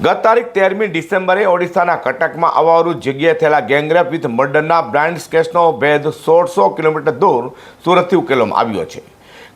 ગત તારીખ તેરમી ડિસેમ્બરે ઓડિશાના કટકમાં અવાવરૂ જગ્યાએ થયેલા ગેંગરેપ વિથ મર્ડરના બ્રાન્ડ કેસનો ભેદ સોળસો કિલોમીટર દૂર સુરતથી ઉકેલવામાં આવ્યો છે.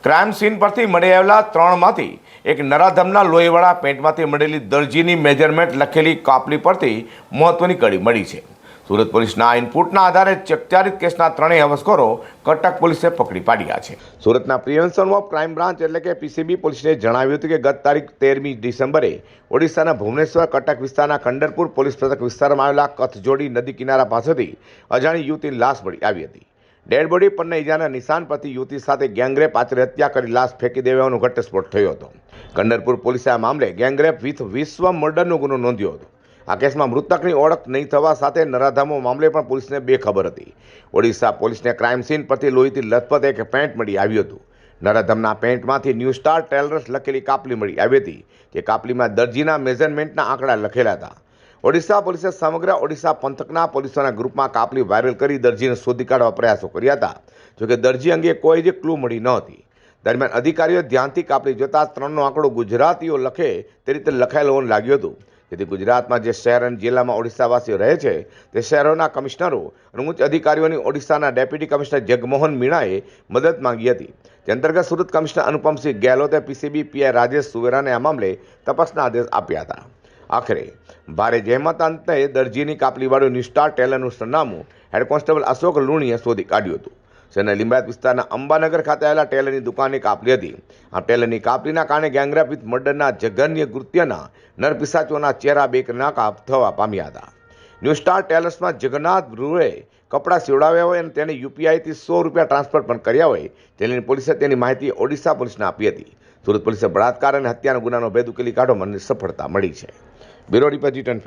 ક્રાઇમ સીન પરથી મળી આવેલા ત્રણમાંથી એક નરાધમના લોહીવાળા પેન્ટમાંથી મળેલી દરજીની મેજરમેન્ટ લખેલી કાપલી પરથી મહત્વની કડી મળી છે. સુરત પોલીસના ઇનપુટના આધારે ચકચારિત કેસના ત્રણેય હવસખોરો કટક પોલીસે પકડી પાડ્યા છે. સુરતના પ્રિવેન્શન ઓફ ક્રાઇમ બ્રાન્ચ એટલે કે પીસીબી પોલીસે જણાવ્યું હતું કે ગત તારીખ તેરમી ડિસેમ્બરે ઓડિશાના ભુવનેશ્વર, કટક વિસ્તારના કંડરપુર પોલીસ મથક વિસ્તારમાં આવેલા કથજોડી નદી કિનારા પાસેથી અજાણી યુવતીની લાશ મળી આવી હતી. ડેડ બોડી પરના ઇજાના નિશાન પરથી યુવતી સાથે ગેંગરેપ આચરે હત્યા કરી લાશ ફેંકી દેવાનો ઘટસ્ફોટ થયો હતો. કંડરપુર પોલીસે આ મામલે ગેંગરેપ વિથ વિશ્વ મર્ડરનો ગુનો નોંધ્યો હતો. આ કેસમાં મૃતકની ઓળખ નહીં થવા સાથે નરાધામો મામલે પણ પોલીસને બેખબર હતી. ઓડિશા પોલીસને ક્રાઇમ સીન પરથી લોહીથી લથપથ એક પેન્ટ મળી આવ્યું હતું. નરાધમના પેન્ટમાંથી ન્યૂ સ્ટાર ટેલર્સ લખેલી કાપલી મળી આવી હતી, જે કાપલીમાં દરજીના મેઝરમેન્ટના આંકડા લખેલા હતા. ઓડિશા પોલીસે સમગ્ર ઓડિશા પંથકના પોલીસોના ગ્રુપમાં કાપલી વાયરલ કરી દરજીને શોધી કાઢવા પ્રયાસો કર્યા હતા જોકે દરજી અંગે કોઈ જ ક્લુ મળી ન હતી. દરમિયાન અધિકારીઓ ધ્યાનથી કાપલી જોતા ત્રણનો આંકડો ગુજરાતીઓ લખે તે રીતે લખાયેલો હોવાનું લાગ્યું હતું. જેથી ગુજરાતમાં જે શહેર અને જિલ્લામાં ઓડિશાવાસીઓ રહે છે, તે શહેરોના કમિશનરો અને ઉચ્ચ અધિકારીઓની ઓડિશાના ડેપ્યુટી કમિશનર જગમોહન મીણાએ મદદ માંગી હતી. જે અંતર્ગત સુરત કમિશનર અનુપમસિંહ ગેહલોતે પીસીબી પીઆઈ રાજેશ સુવેરાને આ મામલે તપાસના આદેશ આપ્યા હતા. આખરે, ભારે જહેમત અંતે દરજીની કાપલીવાળું નિષ્ઠા ટેલરનું સરનામું હેડ કોન્સ્ટેબલ અશોક લુણીએ શોધી કાઢ્યું હતું. શહેરના લિંબાયત વિસ્તારના અંબાનગર ખાતે આવેલા ટેલરની દુકાનની કાપલી હતી. આ ટેલરની કાપલીના કારણે ગેંગરેપિત મર્ડરના જઘન્ય કૃત્યના નરપિસાચોના ચહેરા બેકના કાપ થવા પામ્યા હતા. ન્યૂ સ્ટાર ટેલર્સમાં જગન્નાથ બ્રુએ કપડાં સીવડાવ્યા હોય અને તેને યુપીઆઈથી સો રૂપિયા ટ્રાન્સફર પણ કર્યા હોય તેની પોલીસે તેની માહિતી ઓડિશા પોલીસને આપી હતી. સુરત પોલીસે બળાત્કાર અને હત્યાના ગુનાનો ભેદ ઉકેલી કાઢવામાં સફળતા મળી છે. બ્યુરો રિપોર્ટ જી ટેન